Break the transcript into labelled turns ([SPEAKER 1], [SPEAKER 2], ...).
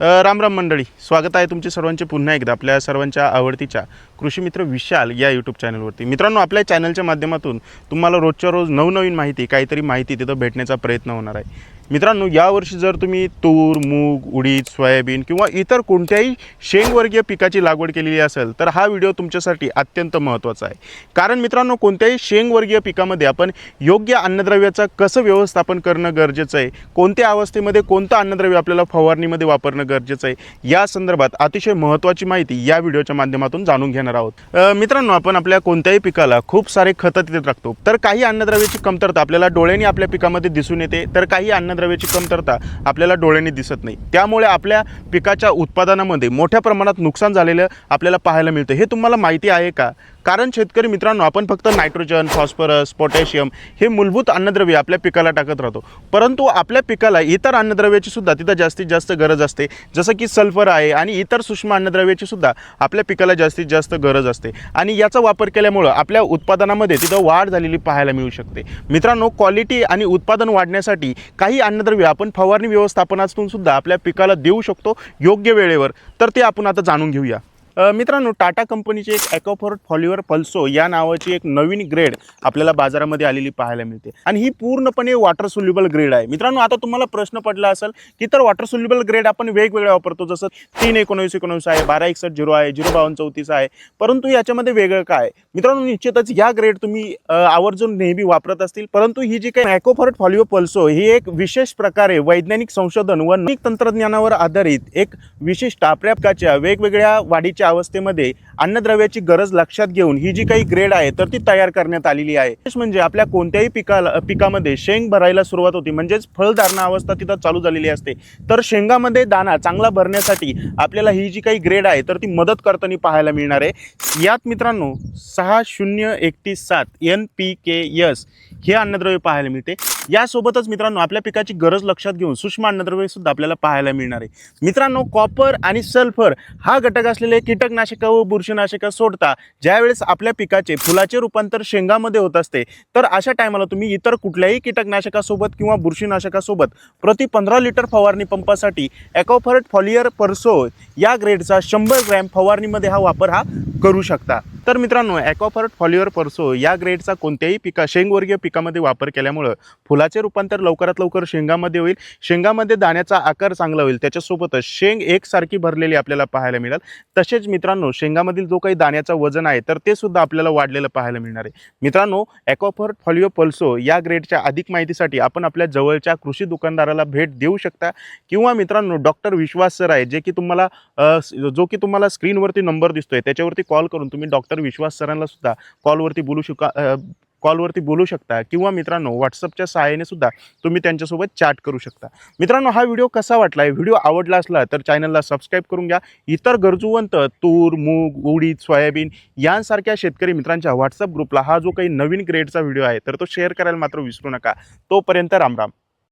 [SPEAKER 1] राम राम मंडळी स्वागत आहे तुमचे सर्वांचे पुन्हा एकदा आपल्या सर्वांच्या आवडतीच्या कृषी मित्र विशाल या यूट्यूब चॅनलवरती मित्रांनो आपल्या चॅनलच्या माध्यमातून तुम्हाला रोजच्या रोज नवनवीन माहिती काहीतरी माहिती तिथं भेटण्याचा प्रयत्न होणार आहे. मित्रांनो यावर्षी जर तुम्ही तूर मूग उडीद सोयाबीन किंवा इतर कोणत्याही शेंगवर्गीय पिकाची लागवड केलेली असेल तर हा व्हिडिओ तुमच्यासाठी अत्यंत महत्त्वाचा आहे. कारण मित्रांनो कोणत्याही शेंगवर्गीय पिकामध्ये आपण योग्य अन्नद्रव्याचं कसं व्यवस्थापन करणं गरजेचं आहे कोणत्या अवस्थेमध्ये कोणतं अन्नद्रव्य आपल्याला फवारणीमध्ये वापरणं गरजेचं आहे या संदर्भात अतिशय महत्त्वाची माहिती या व्हिडिओच्या माध्यमातून जाणून घेणार आहोत. मित्रांनो आपण आपल्या कोणत्याही पिकाला खूप सारे खतं तिथे टाकतो. तर काही अन्नद्रव्याची कमतरता आपल्याला डोळ्यांनी आपल्या पिकामध्ये दिसून येते तर काही अन्नद्रव्याची कमतरता आपल्याला डोळ्यांनी दिसत नाही. त्यामुळे आपल्या पिकाच्या उत्पादनामध्ये मोठ्या प्रमाणात नुकसान झालेलं आपल्याला पाहायला मिळतं. हे तुम्हाला माहिती आहे का? कारण शेतकरी मित्रांनो आपण फक्त नायट्रोजन फॉस्फरस पोटॅशियम हे मूलभूत अन्नद्रव्य आपल्या पिकाला टाकत राहतो. परंतु आपल्या पिकाला इतर अन्नद्रव्याची सुद्धा तिथं जास्तीत जास्त गरज असते. जसं की सल्फर आहे आणि इतर सूक्ष्म अन्नद्रव्याची सुद्धा आपल्या पिकाला जास्तीत जास्त गरज असते. आणि याचा वापर केल्यामुळं आपल्या उत्पादनामध्ये तिथं वाढ झालेली पाहायला मिळू शकते. मित्रांनो क्वालिटी आणि उत्पादन वाढण्यासाठी काही अन्नद्रव्य आपण फवारणी व्यवस्थापनातून सुद्धा आपल्या पिकाला देऊ शकतो योग्य वेळेवर. तर ते आपण आता जाणून घेऊया. मित्रांनो टाटा कंपनीची एक ॲकोफोर्ट फॉलिवर पल्सो या नावाची एक नवीन ग्रेड आपल्याला बाजारामध्ये आलेली पाहायला मिळते. आणि ही पूर्णपणे वॉटर सोल्युबल ग्रेड आहे. मित्रांनो आता तुम्हाला प्रश्न पडला असेल की तर वॉटर सोल्युबल ग्रेड आपण वेगवेगळ्या वापरतो. जसं तीन एकोणवीस एकोणवीस आहे बारा एकसष्ट झिरो आहे झिरो बावन्न चौतीस आहे. परंतु याच्यामध्ये वेगळं काय? आहे? मित्रांनो निश्चितच या ग्रेड तुम्ही आवर्जून नेहमी वापरत असतील. परंतु ही जी काही ॲकोफोर्ट फॉलिओ पल्सो ही एक विशेष प्रकारे वैज्ञानिक संशोधन व नैतिक तंत्रज्ञानावर आधारित एक विशिष्ट आपल्या वेगवेगळ्या वाढीच्या अवस्थेमध्ये अन्नद्रव्याची गरज लक्षात घेऊन ही जी काही ग्रेड आहे तर ती तयार करण्यात आलेली आहे. विशेष म्हणजे आपल्या कोणत्याही पिकाला पिकामध्ये शेंग भरायला सुरुवात होती म्हणजेच फळधारणा अवस्था तिथं चालू झालेली असते. तर शेंगामध्ये दाना चांगला भरण्यासाठी आपल्याला ही जी काही ग्रेड आहे तर ती मदत करताना पाहायला मिळणार आहे. यात मित्रांनो सहा शून्य एकतीस सात एन पी के यस हे अन्नद्रव्य पाहायला मिळते. यासोबतच मित्रांनो आपल्या पिकाची गरज लक्षात घेऊन सूक्ष्म अन्नद्रव्य सुद्धा आपल्याला पाहायला मिळणार आहे. मित्रांनो कॉपर आणि सल्फर हा घटक असलेले कीटकनाशकं व बुरशीनाशक सोडता ज्यावेळेस आपल्या पिकाचे फुलाचे रूपांतर शेंगामध्ये होत असते तर अशा टायमाला तुम्ही इतर कुठल्याही कीटकनाशकासोबत किंवा बुरशीनाशकासोबत प्रति पंधरा लिटर फवारणी पंपासाठी ॲकोफर्ट फॉलियर परसो या ग्रेडचा शंभर ग्रॅम फवारणीमध्ये हा वापर हा करू शकता. तर मित्रांनो ॲक्वाफर्ट फॉलिओर परसो या ग्रेडचा कोणत्याही पिका शेंगवर्गीय पिकामध्ये वापर केल्यामुळं फुलाचे रूपांतर लवकरात लवकर शेंगामध्ये होईल. शेंगामध्ये दाण्याचा आकार चांगला होईल. त्याच्यासोबतच शेंग एकसारखी भरलेली आपल्याला पाहायला मिळेल. तसेच मित्रांनो शेंगामधील जो काही दाण्याचं वजन आहे तर ते सुद्धा आपल्याला वाढलेलं पाहायला मिळणार आहे. मित्रांनो ॲक्वाफर्ट फॉलिओ पल्सो या ग्रेडच्या अधिक माहितीसाठी आपण आपल्या जवळच्या कृषी दुकानदाराला भेट देऊ शकता. किंवा मित्रांनो डॉक्टर विश्वास सर आहे जे की तुम्हाला जो की तुम्हाला स्क्रीनवरती नंबर दिसतोय त्याच्यावरती कॉल करून तुम्ही डॉक्टर विश्वास सरांना सुद्धा कॉलवरती बोलू शका कॉलवरती बोलू शकता किंवा मित्रांनो व्हॉट्सअपच्या सहाय्याने सुद्धा तुम्ही त्यांच्यासोबत चॅट करू शकता. मित्रांनो हा व्हिडिओ कसा वाटला? आहे व्हिडिओ आवडला असला तर चॅनलला सबस्क्राईब करून घ्या. इतर गरजूवंत तूर मूग उडीद सोयाबीन यांसारख्या शेतकरी मित्रांच्या व्हॉट्सअप ग्रुपला हा जो काही नवीन ग्रेडचा व्हिडिओ आहे तर तो शेअर करायला मात्र विसरू नका. तोपर्यंत रामराम.